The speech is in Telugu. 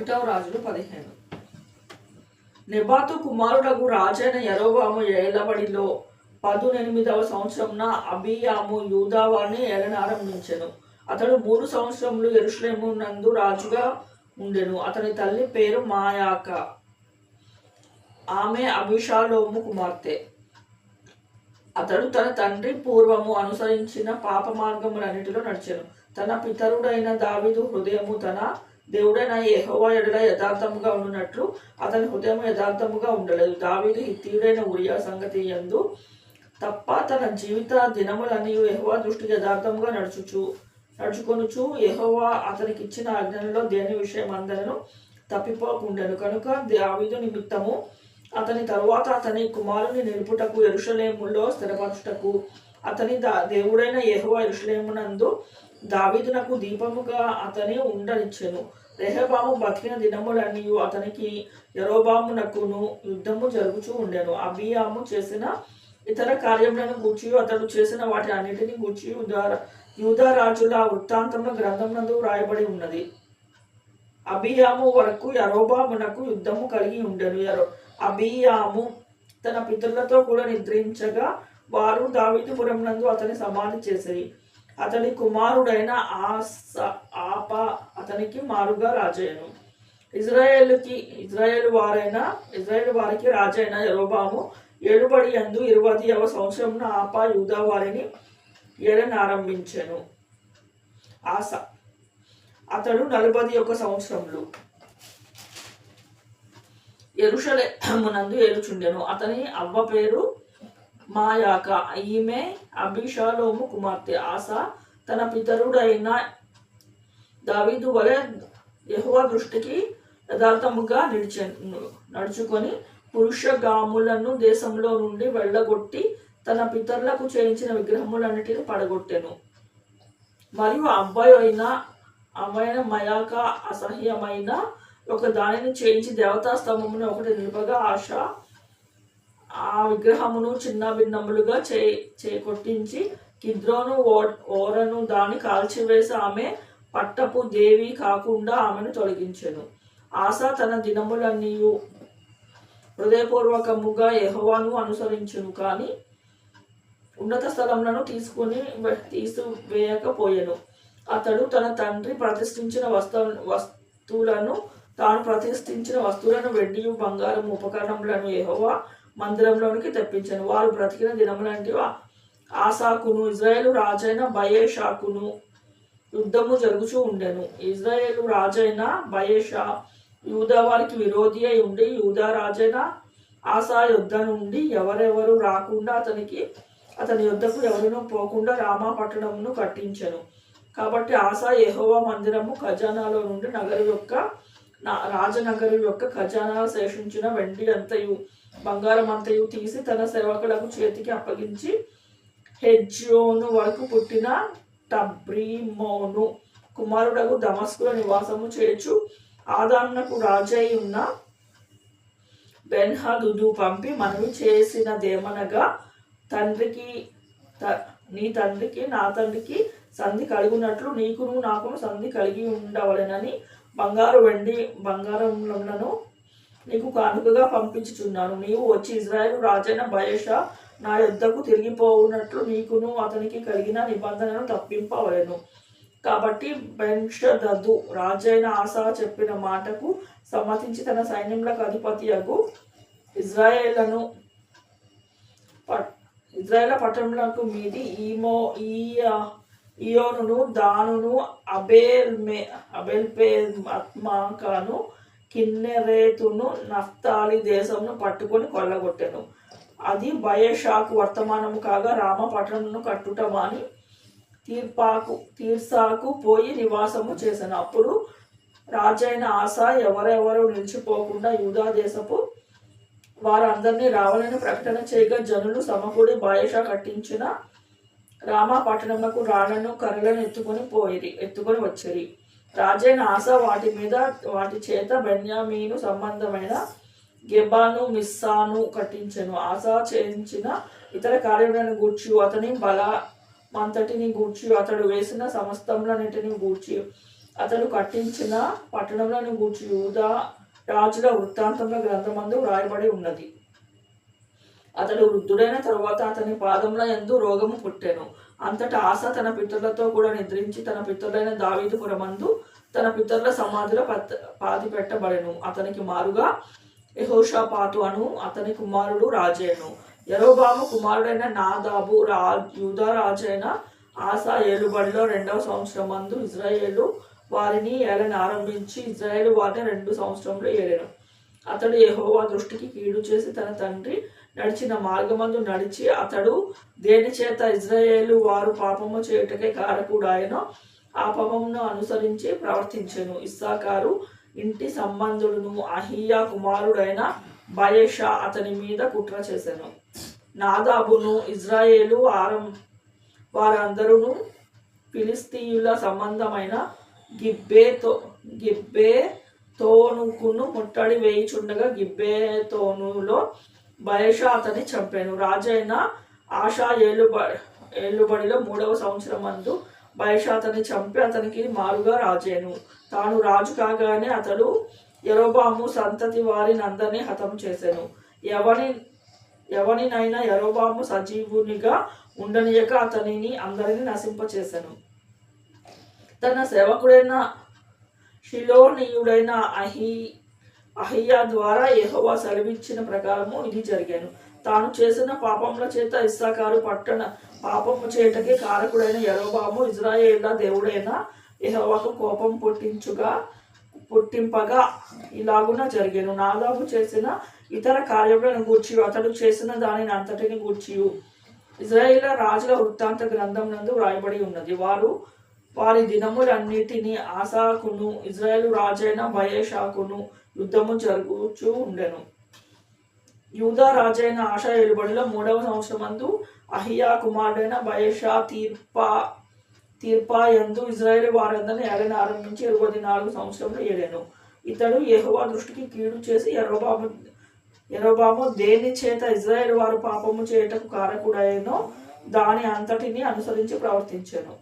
ఒకటవ రాజులు పదిహేను. నెబాతు కుమారుడకు రాజైన ఎరోబాము ఏలబడిలో పదునెనిమిదవ సంవత్సరంన అబియాము యూదావాన్ని ఏలనారంభించెను అతడు మూడు సంవత్సరములు ఎరుషలేము నందు రాజుగా ఉండెను. అతని తల్లి పేరు మాయాక. ఆమె అభిషాలోము కుమార్తె. అతడు తన తండ్రి పూర్వము అనుసరించిన పాప మార్గములన్నిటిలో నడిచెను. తన పితరుడైన దావిదు హృదయము తన దేవుడైన యెహోవా ఎడల యథార్థముగా ఉండునట్లు అతని హృదయం యథార్థముగా ఉండలేదు. దావీదు హిత్తీయుడైన ఉరియా సంగతి యందు తప్ప తన జీవిత దినములన్నీ యెహోవా దృష్టికి యథార్థముగా నడుచుచు నడుచుకొనుచు ఎహోవా అతనికి ఇచ్చిన ఆజ్ఞలలో దేని విషయం అందరను తప్పిపోకుండాను. కనుక దావీదు నిమిత్తము అతని తరువాత అతని కుమారుని నిలుపుటకు ఎరుషలేములో స్థిరపరచుటకు అతని దా దేవుడైన యెహోవా ఎరుషలేమునందు దావీదునకు దీపముగా అతని ఉండనిచ్చెను. రెహబాము బతికిన దినములన్నీ అతనికి యరోబామునకును యుద్ధము జరుగుచూ ఉండెను. అబియాము చేసిన ఇతర కార్యములను గూర్చి అతడు చేసిన వాటి అన్నిటిని గూర్చి యూదా యూదా గ్రంథమునందు వ్రాయబడి ఉన్నది. అబియాము వరకు యరోబామునకు యుద్ధము కలిగి ఉండెను. యరో అబియాము తన పితరులతో కూడా నిద్రించగా వారు దావీదుపురం నందు అతని సమాధి చేసేది అతని కుమారుడైన ఆస ఆప అతనికి మారుగా రాజయ్యను. ఇజ్రాయేల్కి ఇజ్రాయేల్ వారైన ఇజ్రాయేల్ వారికి రాజైన యరోబాము ఏడుబడి అందు ఇరవదివ సంవత్సరంలో ఆప యూదా వారిని ఏడనారంభించెను ఆశ అతడు నలభై ఒక సంవత్సరంలో ఎరుషలేమునందు ఏలుచుండెను. అతని అవ్వ పేరు మాయాక. ఈమె అభిషాలోము కుమార్తె. ఆశ తన పితరుడైన దావీదు వలె యహోవా దృష్టికి యథార్థముగా నిలిచే నడుచుకొని పురుషగాములను దేశంలో నుండి వెళ్ళగొట్టి తన పితరులకు చేయించిన విగ్రహములన్నిటిని పడగొట్టెను. మరియు అబ్బాయి అయిన అమైన మయాక అసహ్యమైన ఒక దానిని చేయించి దేవతా స్తంభమును ఒకటి నిలుపగా ఆశ ఆ విగ్రహమును చిన్న భిన్నములుగా చే చేకొట్టించి కిద్రోను ఓ- ఓరను దాన్ని కాల్చివేసి ఆమె పట్టపు దేవి కాకుండా ఆమెను తొలగించెను. ఆశ తన దినములన్నీ హృదయపూర్వకముగా యహోవాను అనుసరించును కానీ ఉన్నత స్థలములను తీసుకుని తీసివేయకపోయాను. అతడు తన తండ్రి ప్రతిష్ఠించిన వస్తు వస్తువులను తాను ప్రతిష్ఠించిన వస్తువులను వెండి బంగారం ఉపకరణములను యహోవా మందిరంలోనికి తెప్పించాను. వారు బ్రతికిన దినములంటి ఆసాకును ఇజ్రాయేల్ రాజైన బయేషాకును యుద్ధము జరుగుచూ ఉండెను. ఇజ్రాయేలు రాజైన బయేషా యూదా వారికి విరోధి అయి ఉండి యూదా రాజైన ఆసా యుద్ధ నుండి ఎవరెవరు రాకుండా అతనికి అతని యుద్ధకు ఎవరునూ పోకుండా రామా పట్టణమును కట్టించెను. కాబట్టి ఆసా యెహోవా మందిరము ఖజానాలో నుండి నగరు యొక్క నా- రాజనగరు యొక్క ఖజానా శేషించిన వెండి అంతయు బంగారం అంతయు తీసి తన సేవకులకు చేతికి అప్పగించి హెజ్యోను వరకు పుట్టిన టబ్రీమోను కుమారుడకు దమస్కులో నివాసము చేర్చు ఆదాన్నకు రాజై ఉన్న బెన్హదుదు పంపి మనవి చేసినదేమనగా తండ్రికి నీ తండ్రికి నా తండ్రికి సంధి కలుగునట్లు నీకును నాకును సంధి కలిగి ఉండవలెనని బంగారు వెండి బంగారములను నీకు కానుకగా పంపించుచున్నాను. నీవు వచ్చి ఇజ్రాయెల్ రాజైన బయేష నా యుద్ధకు తిరిగిపోవునట్లు నీకును అతనికి కలిగిన నిబంధనను తప్పింపవలను. కాబట్టి బెన్షదదు రాజైన ఆసా చెప్పిన మాటకు సమ్మతించి తన సైన్యములకు అధిపతి అగు ఇజ్రాయేళ్ళను పట్- ఇజ్రాయేల్ పట్టణములకు మీది ఈమో ఈ ఇయోనును దానును అబేల్ మే అబేల్పే ఆత్మాకాను కిన్నెరేతును నఫ్తాలి దేశమును పట్టుకొని కొల్లగొట్టెను. అది బయషాకు వర్తమానము కాగా రామ పట్టణమును కట్టుట మాని తీర్పాకు తీర్సాకు పోయి నివాసము చేశాను అప్పుడు రాజైన ఆశ ఎవరెవరు నిలిచిపోకుండా యూదా దేశపు వారందరినీ రావాలని ప్రకటన చేయగా జనులు సమకూడి బాయేష కట్టించిన రామ రాళ్ళను కర్రలను ఎత్తుకొని పోయిరి ఎత్తుకొని వచ్చిరి. రాజైన ఆశ వాటి మీద వాటి చేత బెన్యామీను సంబంధమైన గెబాను మిస్సాను కట్టించెను. ఆశా చేయించిన ఇతర కార్యములను గూర్చి అతని బల మంతటిని గూర్చి అతడు వేసిన సమస్తములన్నిటిని గూర్చి అతడు కట్టించిన పట్టణంలోని గూర్చి యూదా రాజుల వృత్తాంతంలో గ్రంథమందు వ్రాయబడి ఉన్నది. అతడు వృద్ధుడైన తరువాత అతని పాదముల ఎందు రోగము పుట్టెను. అంతటా ఆశ తన పితరులతో కూడా నిద్రించి తన పితరులైన దావీదుపురమందు తన పితరుల సమాధిలో పత్ పాతి పెట్టబడెను అతనికి మారుగా యెహోషాపాతు అను అతని కుమారుడు రాజేను యరోబాము కుమారుడైన నాదాబు రా యూదా రాజైన ఆసా ఏలుబడిలో రెండవ సంవత్సరం మందు ఇజ్రాయేలు వారిని ఏలని ఆరంభించి ఇజ్రాయేల్ వారిని రెండు సంవత్సరంలో ఏలాను. అతడు యహోవా దృష్టికి కీడు చేసి తన తండ్రి నడిచిన మార్గమందు నడిచి అతడు దేని చేత ఇజ్రాయేలు వారు పాపము చేయుటకే కారకుడాయనో ఆ పాపమును అనుసరించి ప్రవర్తించెను. ఇస్సాకారు ఇంటి సంబంధుడును అహియా కుమారుడైన బయేషా అతని మీద కుట్ర చేశాను. నాదాబును ఇజ్రాయేలు ఆరం వారందరూ ఫిలిస్తీయుల సంబంధమైన గిబ్బేతో గిబ్బే తోనుకును ముట్టడి వేయిచుండగా గిబ్బేతోనులో బయషా అతని చంపాను. రాజైన ఆశా ఏలుబ ఏలుబడిలో మూడవ సంవత్సరం అందు బయషా అతన్ని చంపి అతనికి మారుగా రాజేను. తాను రాజు కాగానే అతడు ఎరోబాము సంతతి వారిని అందరినీ హతం చేశాను ఎవని ఎవనినైనా ఎరోబాము సజీవునిగా ఉండనీయక అతనిని అందరినీ నశింపచేశాను తన సేవకుడైన శిలోనీయుడైన అహి అహియా ద్వారా యహోవా సెలవిచ్చిన ప్రకారము ఇది జరిగాను. తాను చేసిన పాపముల చేత ఇస్సాకారు పట్టణ పాపము చేయటకే కారకుడైన యరోబాము ఇజ్రాయేళ్ళ దేవుడైన యహోవాకు కోపం పుట్టించుగా పుట్టింపగా ఇలాగున జరిగాను. నాదాబు చేసిన ఇతర కార్యములను గూర్చి అతడు చేసిన దానిని అంతటిని గూర్చి ఇజ్రాయేల్ రాజుల వృత్తాంత గ్రంథం నందు వ్రాయబడి ఉన్నది. వారు వారి దినములన్నిటినీ ఆసాకును ఇజ్రాయేల్ రాజైన బయేషాకును యుద్ధము జరుగుచూ ఉండెను. యూదా రాజైన ఆశా ఏలుబడిలో మూడవ సంవత్సరమందు అహియా కుమారుడైన బయషా తీర్పా తీర్పా యందు ఇజ్రాయేల్ వారందరిని ఏడని ఆరంభించి ఇరవై నాలుగు సంవత్సరంలో ఏడాను. ఇతడు యెహోవా దృష్టికి కీడు చేసి ఎరోబాబు ఎరోబాము దేని చేత ఇజ్రాయేల్ వారు పాపము చేయటకు కారకుడైనో దాని అంతటిని అనుసరించి ప్రవర్తించాను.